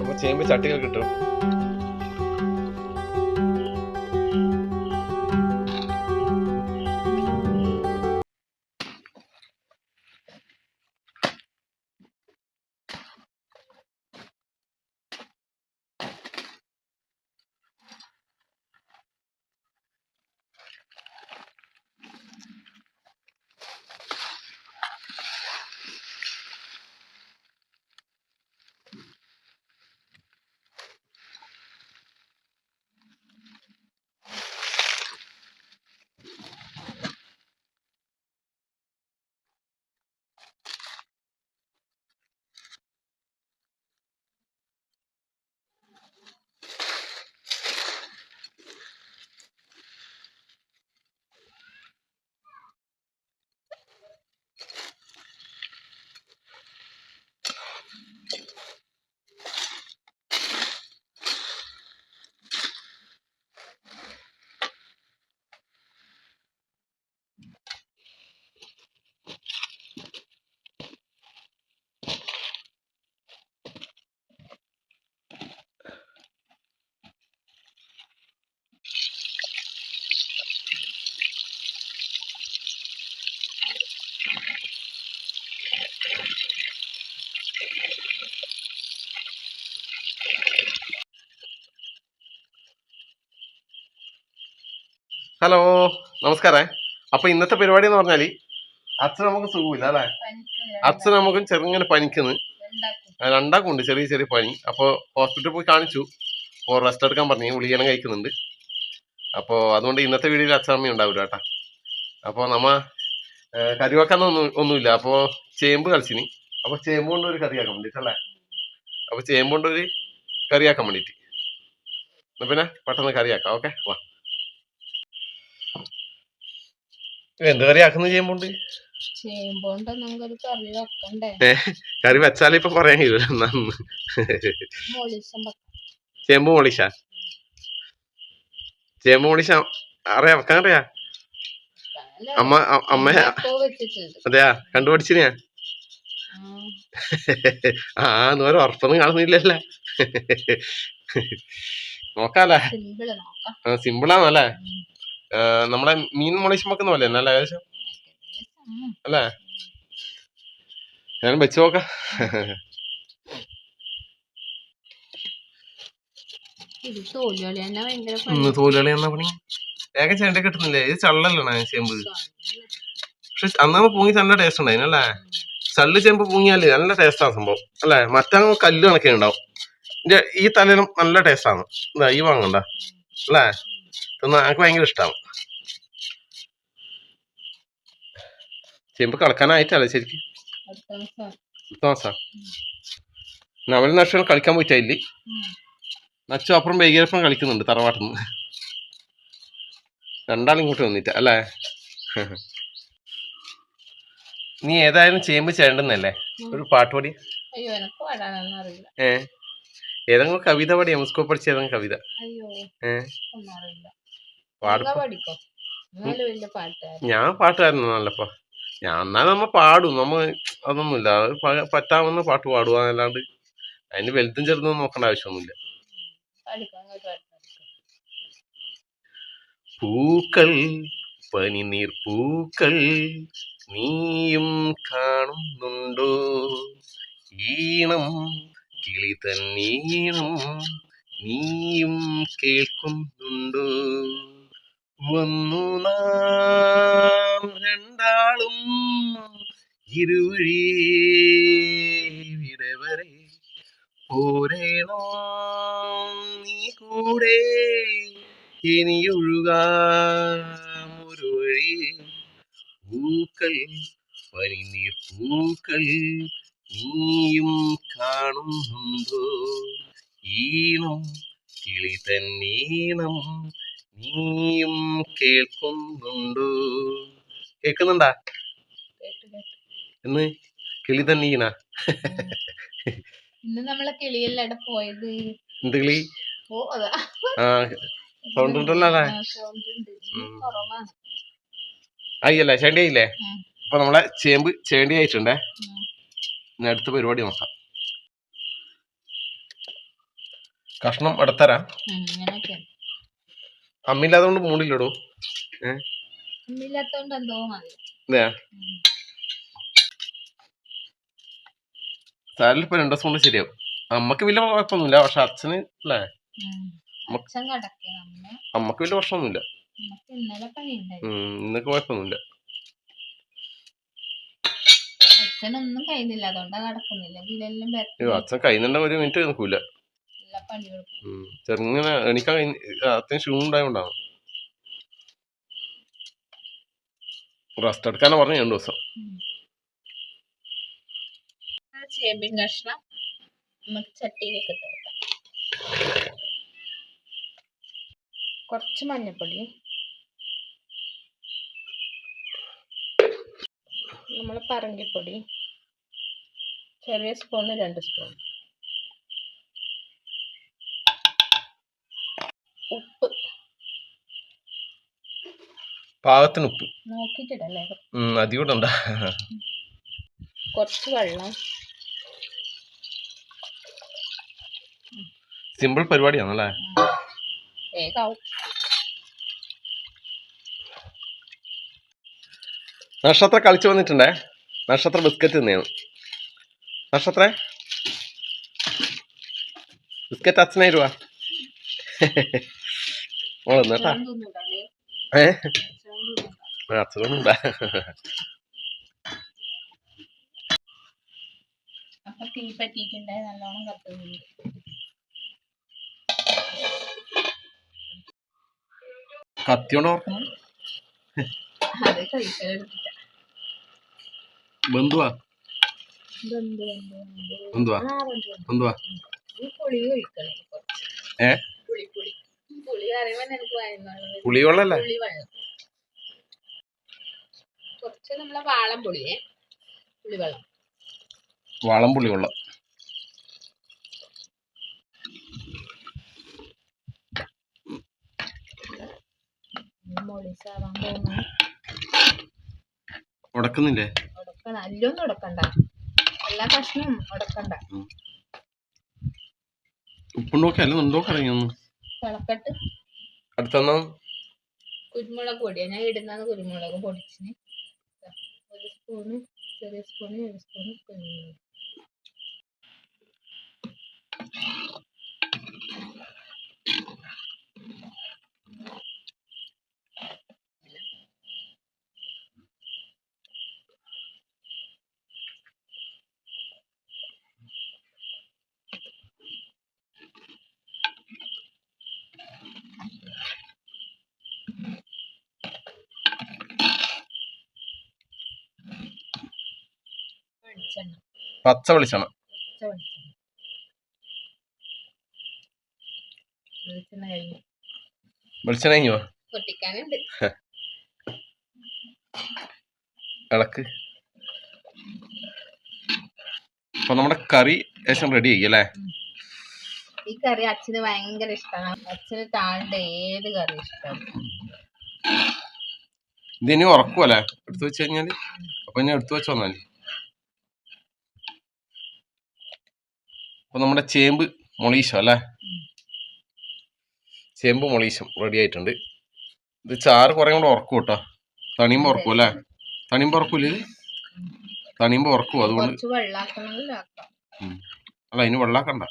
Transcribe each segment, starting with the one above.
അപ്പൊ ചട്ടികൾ കിട്ടും. ഹലോ നമസ്കാരം. അപ്പൊ ഇന്നത്തെ പരിപാടി എന്ന് പറഞ്ഞാൽ അച്ഛൻ നമുക്ക് സുഖമില്ല അല്ലേ? അച്ഛൻ നമുക്ക് ചെറുങ്ങനെ പനിക്കുന്നു. രണ്ടാക്കും. ഉണ്ട് ചെറിയ ചെറിയ പനി. അപ്പോൾ ഹോസ്പിറ്റലിൽ പോയി കാണിച്ചു. അപ്പോൾ റെസ്റ്റ് എടുക്കാൻ പറഞ്ഞു ഉളിയണം കഴിക്കുന്നുണ്ട്. അപ്പോൾ അതുകൊണ്ട് ഇന്നത്തെ വീഡിയോയിൽ അച്ഛനമ്മ ഉണ്ടാവില്ല കേട്ടാ. അപ്പോൾ നമ്മ കറിവാക്കാൻ ഒന്നും ഒന്നുമില്ല. അപ്പോൾ ചേമ്പ് കളിച്ചിനി അപ്പോൾ ചേമ്പ് കൊണ്ട് ഒരു കറിയാക്കാൻ വേണ്ടിട്ടല്ലേ അപ്പോൾ ചേമ്പ് കൊണ്ട് ഒരു കറിയാക്കാൻ വേണ്ടിട്ട്. പിന്നെ പെട്ടെന്ന് കറിയാക്കാം ഓക്കെ? വാ. എന്ത് കറിയാക്കുന്നു ചെയ്യുമ്പോണ്ട്? നമുക്കൊരു കറി വെക്കണ്ടേ? കറി വെച്ചാലേ ഇപ്പൊ പറയാൻ കഴിയൂല ചേമ്പ് മോളിഷ ചേമ്പ് മോളിഷ അറിയാ വെക്കാൻ അറിയാ? അമ്മ അമ്മ അതെയാ കണ്ടുപിടിച്ചിനാ ആ, ആ എന്നൊരു ഉറപ്പൊന്നും കാണുന്നില്ലല്ല. നോക്കാല്ലേ? ആ, സിമ്പിളാണല്ലേ നമ്മളെ മീൻ മോളിഷം വെക്കുന്ന പോലെ തന്നെ അല്ലേ ഏകദേശം. അല്ലേ? ഞാൻ വെച്ച് നോക്കാം. തോലുകളി എന്നാ പണി. ഏക ചെണ്ട കിട്ടുന്നില്ലേ? ഇത് ചള്ളല്ലാണ് ചേമ്പ്. പക്ഷെ അന്നാമ പൂങ്ങി നല്ല ടേസ്റ്റ് ഉണ്ടായിരുന്നു അല്ലേ? ചള്ളി ചേമ്പ് പൂങ്ങിയാൽ നല്ല ടേസ്റ്റാണ് സംഭവം. അല്ലേ? മറ്റങ്ങ് കല്ല് കണക്കേ ഉണ്ടാവും. ഈ തലയിലും നല്ല ടേസ്റ്റാണ് ഈ വാങ്ങണ്ട. അല്ലേ? തിന്നാ എനിക്ക് ഭയങ്കര ഇഷ്ടമാണ് ചേമ്പ് കളക്കാനായിട്ടല്ലേ ശരിക്കും? മാസാ നമ്മൾ നഷ്ടം കളിക്കാൻ പോയിട്ടില്ല. നച്ചു അപ്പുറം വൈകിയപ്പം കളിക്കുന്നുണ്ട് തറവാട്ടിന്ന്. രണ്ടാളും ഇങ്ങോട്ട് വന്നിട്ട് അല്ലേ? നീ ഏതായാലും ചേമ്പ് ചേണ്ടെന്നല്ലേ. ഒരു പാട്ട് പാടി ഏതെങ്കിലും കവിത പഠിയാ? മുസ്കോ പഠിച്ച ഏതെങ്കിലും കവിത? ഞാൻ പാട്ടായിരുന്നു നല്ലപ്പോ. ഞാൻ എന്നാ നമ്മ പാടും. നമ്മ അതൊന്നുമില്ല. അത് പറ്റാമെന്ന് പറ്റാവുന്ന പാട്ട് പാടുക അല്ലാണ്ട് അതിന് വലുതും ചെറുതും നോക്കേണ്ട ആവശ്യമൊന്നുമില്ല. പൂക്കൾ പനിനീർ പൂക്കൾ നീയും കാണുന്നുണ്ടോ? ഈണം കിളി തന്നീണം നീയും കേൾക്കുന്നുണ്ടോ? വന്നു നാം രണ്ടാളും ഇരുവഴി വരെ പോരേണോ നീ കൂടെ? ഇനിയൊഴുകാം ഒരു വഴി. പൂക്കൾ പനിനീർ പൂക്കൾ നീയും കാണുന്നുണ്ടോ? ഈണം കിളി തന്നീണം നീയും കേൾക്കുന്നുണ്ടോ? കേൾക്കുന്നുണ്ടാ? എന്ന് കിളി തന്നീന ഇന്ന് നമ്മളെ കിളിയല്ലടെ പോയത്? എന്ത് കിളി? ആ സൗണ്ട് ഉണ്ടല്ലോ അല്ലേ ആയില്ലേ? ചേണ്ടി ആയില്ലേ അപ്പൊ നമ്മളെ ചേമ്പ് ചേണ്ടി ആയിട്ടുണ്ടേ അടുത്ത പരിപാടി നോക്കാം. കഷ്ണം എടുത്തരാ. അമ്മയില്ലാത്തോണ്ട് അമ്മില്ലാത്തോണ്ട് മൂടില്ലടോ. സാരിൽ ഇപ്പൊ രണ്ടു ദിവസം കൊണ്ട് ശരിയാവും. അമ്മയ്ക്ക് വലിയ കുഴപ്പമൊന്നുമില്ല. പക്ഷെ അച്ഛന് അല്ലേ അമ്മയ്ക്ക് വലിയ പ്രശ്നമൊന്നുമില്ല. ഇന്നൊക്കെ കുഴപ്പമൊന്നുമില്ല. അച്ഛനൊന്നും കഴിയുന്നില്ല അതുകൊണ്ടാ കടക്കുന്നില്ല. ഇതിലെല്ലാം അയ്യോ അച്ഛൻ കഴിയുന്നുണ്ട ഒരു മിനിറ്റ് നിൽക്കൂല. എല്ലാ. ചെറുങ്ങനെ എണീക്കാൻ ക്ഷീണം ഉണ്ടായോണ്ടാണ്. റെസ്റ്റ് എടുക്കാനാ പറഞ്ഞു രണ്ടു ദിവസം. ആ ചേമ്പിൻ കഷ്ണം നമുക്ക് ചട്ടിയിലേക്ക് ഇട്ട് കൊടുക്കാം. കുറച്ച് മഞ്ഞപ്പൊടി. നമ്മൾ പറങ്കിപ്പൊടി ചെറിയ സ്പൂണ് രണ്ട് സ്പൂൺ ഉപ്പ്. പാകത്തിന് ഉപ്പ്. നോക്കിയിട്ടിടല്ലേ? അധികം ഇടണ്ട. കുറച്ച് വെള്ളം. സിമ്പിൾ പരിപാടിയാണല്ലേ? വേഗാവും. നക്ഷത്ര കളിച്ചു വന്നിട്ടുണ്ടേ? നക്ഷത്ര ബിസ്ക്കറ്റ് തിന്നെയാണ് നക്ഷത്ര? ബിസ്ക്കറ്റ് അച്ഛനായി രൂപ മോളെന്നാട്ടാ തിന്നിടല്ലേ ഏ? അച്ഛനൊന്നുണ്ടാ അപ്പൊ തീ പറ്റിയിട്ടുണ്ടായി നല്ലോണം കത്തുന്നുണ്ട് കത്തിയോണ്ട് ഓർക്കണം. ബന്ധുവാ. ബന്ധുവാ. കുറച്ച്. ഏ? പുളിവെള്ളല്ലേ? കുറച്ച് നമ്മളെ വെള്ളം ഉടക്കുന്നില്ലേ? ഉടക്കണം അല്ലൊന്നും ഉടക്കണ്ട. എല്ലാ കഷ്ണവും ഉടക്കണ്ട. ഉപ്പുണ്ടോക്കെ? അല്ല ഉണ്ടോക്കെ അറിയുന്നു തിളക്കട്ട്. അടുത്തെന്നാ കുരുമുളക് പൊടിയാ ഞാൻ ഇടുന്ന കുരുമുളക് പൊടിച്ചിന്. ഒരു സ്പൂണ് ചെറിയ സ്പൂണ് ഒരു സ്പൂണ് കുരുമുളക്. പച്ച വെളിച്ചെണ്ണ. വെളിച്ചെണ്ണ. കഴിഞ്ഞു. ഇളക്ക്. അപ്പൊ നമ്മുടെ കറി ഏകദേശം റെഡി ആയി അല്ലേ? ഈ കറി അച്ഛന് ഭയങ്കര ഇഷ്ടമാണ് അച്ഛന് താഴെ ഏത് കറി ഇഷ്ടമാണ് ഇതിനി ഉറക്കുമല്ലേ എടുത്തു വെച്ച് കഴിഞ്ഞാൽ? അപ്പൊ ഇനി എടുത്തു വെച്ച് വന്നാൽ? അപ്പൊ നമ്മുടെ ചേമ്പ് മൊളീശം അല്ലേ? ചേമ്പ് മൊളീശം റെഡി ആയിട്ടുണ്ട്. ഇത് ചാറ് കുറെ കൂടെ ഉറക്കും കേട്ടോ. തണിയുമ്പോ ഉറക്കും അല്ലേ? തണിയുമ്പോ ഉറക്കൂല ഇത്? തണിയുമ്പോ ഉറക്കും അതുകൊണ്ട് അല്ല അതിന് വെള്ളാക്കണ്ട.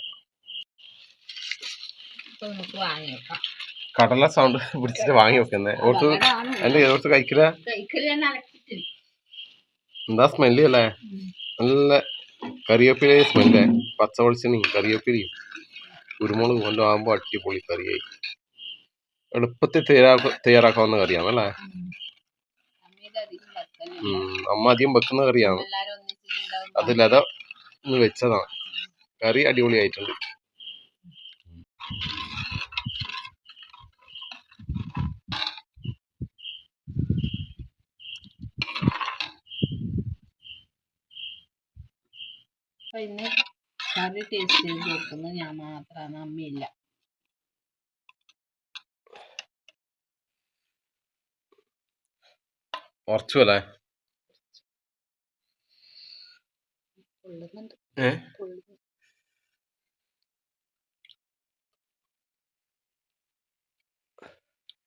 കടല സൗണ്ട് പിടിച്ചിട്ട് വാങ്ങി വെക്കുന്നേ. ഓർത്ത് അല്ല ഓർത്ത് കഴിക്കില്ല? എന്താ സ്മെല്ല് അല്ലേ? നല്ല കറിവേപ്പില സ്മെല്ലേ പച്ച വെളിച്ചെണ്ണയും കറിവേപ്പിലയും കുരുമുളക് കൊല്ലം ആകുമ്പോൾ അടിപൊളി കറിയായി. എളുപ്പത്തിൽ തയ്യാറാക്ക തയ്യാറാക്കാവുന്ന കറിയാണ് അല്ലേ. അമ്മ അധികം വെക്കുന്ന കറിയാണ്. അതിലത വെച്ചതാണ്. കറി അടിപൊളിയായിട്ടുണ്ട്. അപ്പം ഇന്ന് കറി ടേസ്റ്റ് ചെയ്ത് നോക്കുന്നത് ഞാൻ മാത്രമാണ് അമ്മയില്ല. ഉറച്ചു അല്ലേ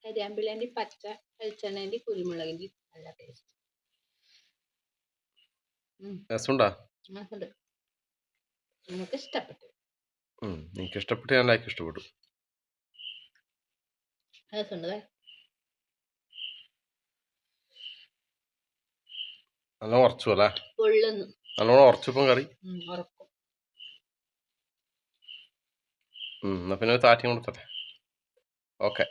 കരിയാമ്പിളേന്റെ പച്ച വെളിച്ചെണ്ണേന്റെ കുരുമുളകിന്റെ നല്ല ടേസ്റ്റ് രസമുണ്ടോ? രസമുണ്ട്. നമുക്ക് ഇഷ്ടപ്പെട്ടു. എനിക്ക് ഇഷ്ടപ്പെട്ടു ഞാൻ ലൈക്ക് ഇഷ്ടപ്പെട്ടു. നല്ല ഉറച്ചു അല്ലേ? പൊള്ളുന്നു. നല്ലോണം ഉറച്ചിപ്പം കറി. ഉറക്കും. എന്നാ പിന്നെ ഒരു താറ്റി കൊടുത്തട്ടെ ഓക്കെ